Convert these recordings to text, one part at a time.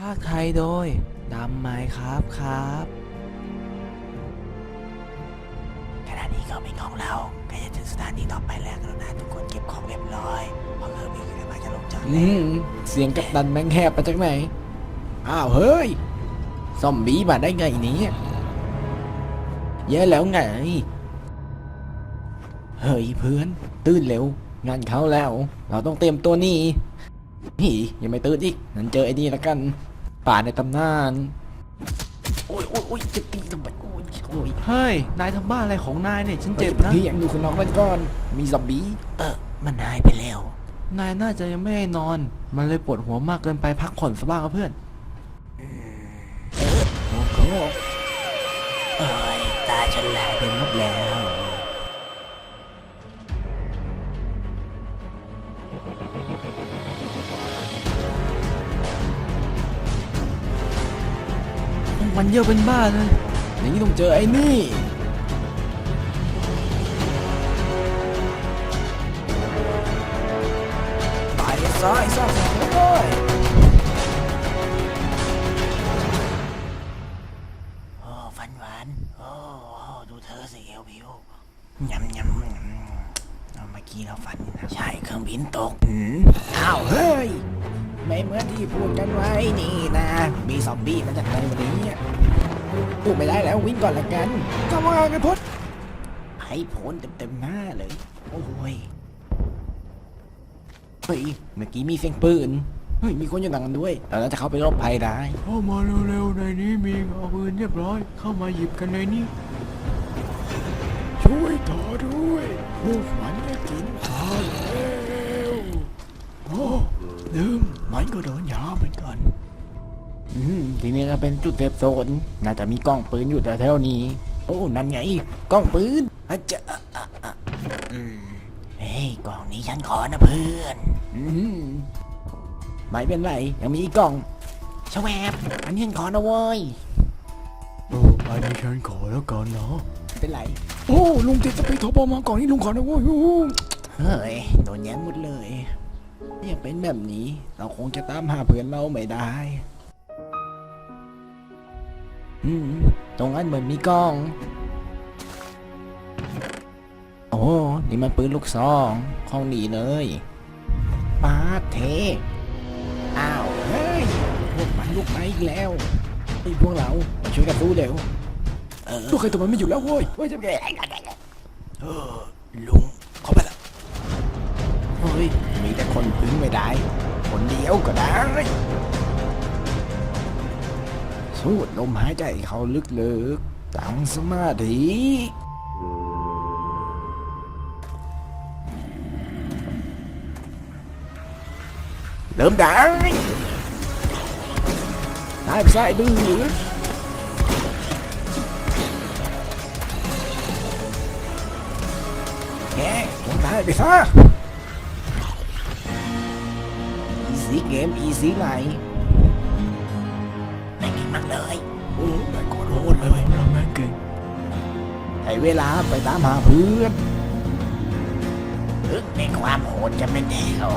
ภาคไทยโดยดำไม้ครับครับขณะนี้ก็เป็นของเราใกล้จะถึงสถานีต่อไปแล้วกรุณาทุกคนเก็บของเรียบร้อยเพราะเครื่องบินกำลังจะลงจอดอืแล้วมเสียงกัปตันแมงแหบมาจากไหน อ้าวเฮ้ย ซอมบี้มาได้ไงเนี่ยแย่แล้วไง เฮ้ยเพื่อน ตื่นเร็ว งานเขาแล้ว เราต้องเตรียมตัวหนี่ นี่ยังไม่ตื่นอีกนั้นเจอไอ้นี่ละกันป่าในตำนานโอ้ยโอ้ยโอ้ยจะตีทำไมโอ้ยโอ้ยเฮ้ย นายทำบ้าอะไรของนายเนี่ย ฉันเจ็บนะพี่ยังอยู่ข้างนอกกันก่อน มีซอมบี้เออมันหายไปแล้ว นายน่าจะยังไม่ได้นอน มันเลยปวดหัวมากเกินไปพักผ่อนสักบ้างครับเพื่อนโอ้โหเอ้ยตาฉันลายไปหมดแล้ว มันเยอะเป็นบ้าเลยอย่างนี้ต้องเจอไอ้นี่ตายไปซอยซอกซอยโอ้ฟันหวานโอ้ดูเธอสิเอวผิวยำยำยำเอาเมื่อกี้เราฟันนะใช่เครื่องบินตกหืมอ้าวเฮ้ย ไม่เหมือนที่พูดกันไว้นี่นะ มีซอมบี้มาจากไหนวันนี้อะพูดไม่ได้แล้ววิ่งก่อนละกันก็ว่ากันพดให้ผลเต็มๆหน้าเลย โอ้ยเฮ้ยเมื่อกี้มีเสียงปืนเฮ้ยมีคนอยู่หลังกันด้วยเราน่าจะเข้าไปรบภัยได้เข้ามาเร็วๆในนี้มีเอาปืนเรียบร้อย เข้ามาหยิบกันในนี้ช่วยต่อด้วยพวกมันจะกินข้าวแล้วโอ้ลืมมันก็โด นยาเหมือนกันอืมทีนี้ก็เป็นจุดเซฟโซนน่าจะมีกล้องปืนอยู่แถวๆนี้ โอ้นั่นไงกล้องปืนอาจจะอืมเฮ้ยกล่องนี้ฉันขอนะเพื่อนอืมไม่เป็นไรยังมีอีกกล่องชแวบอันนี้ฉันขอนะเว้ยโอ้อันนี้ฉันขอแล้วกันเนาะเป็นไรโอ้ลุงติดสปีดโทรบอมาก่อนนี่ลุงขอนะโว้ยเฮ้ยโดนแย้งหมดเลย เนี่ยเป็นแบบนี้ เราคงจะตามหาเพื่อนเราไม่ได้ อืม ตรงนั้นเหมือนมีกล้อง โอ้ นี่มันปืนลูกซองห้องดีเลยปาดเท อ้าว เฮ้ย พวกมันลุกมาอีกแล้วไอ้พวกเรามาช่วยกันสู้เร็ว เออตัวใครตัวมันไม่อยู่แล้วโว้ยเว้ยจะแกเออลุงเข้าไปละ เฮ้ย มีแต่คนพึ่งไม่ได้ คนเดียวก็ได้ สูดลมหายใจเข้าลึกๆ ตั้งสมาธิเริ่มได้ได้ไปใส่ดื้อแกลงได้ไปซะ easy game easy ไหนไม่กินมันเลยโอ้ไม่กดโหดเลยเราแม่งเก่งให้เวลาไปตามหาเพื่อนลึกในความโหดจะเป็นแถว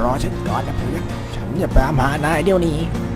รอฉันก่อนนะเพื่อนฉันจะไปตามหานายเดี๋ยวนี้เ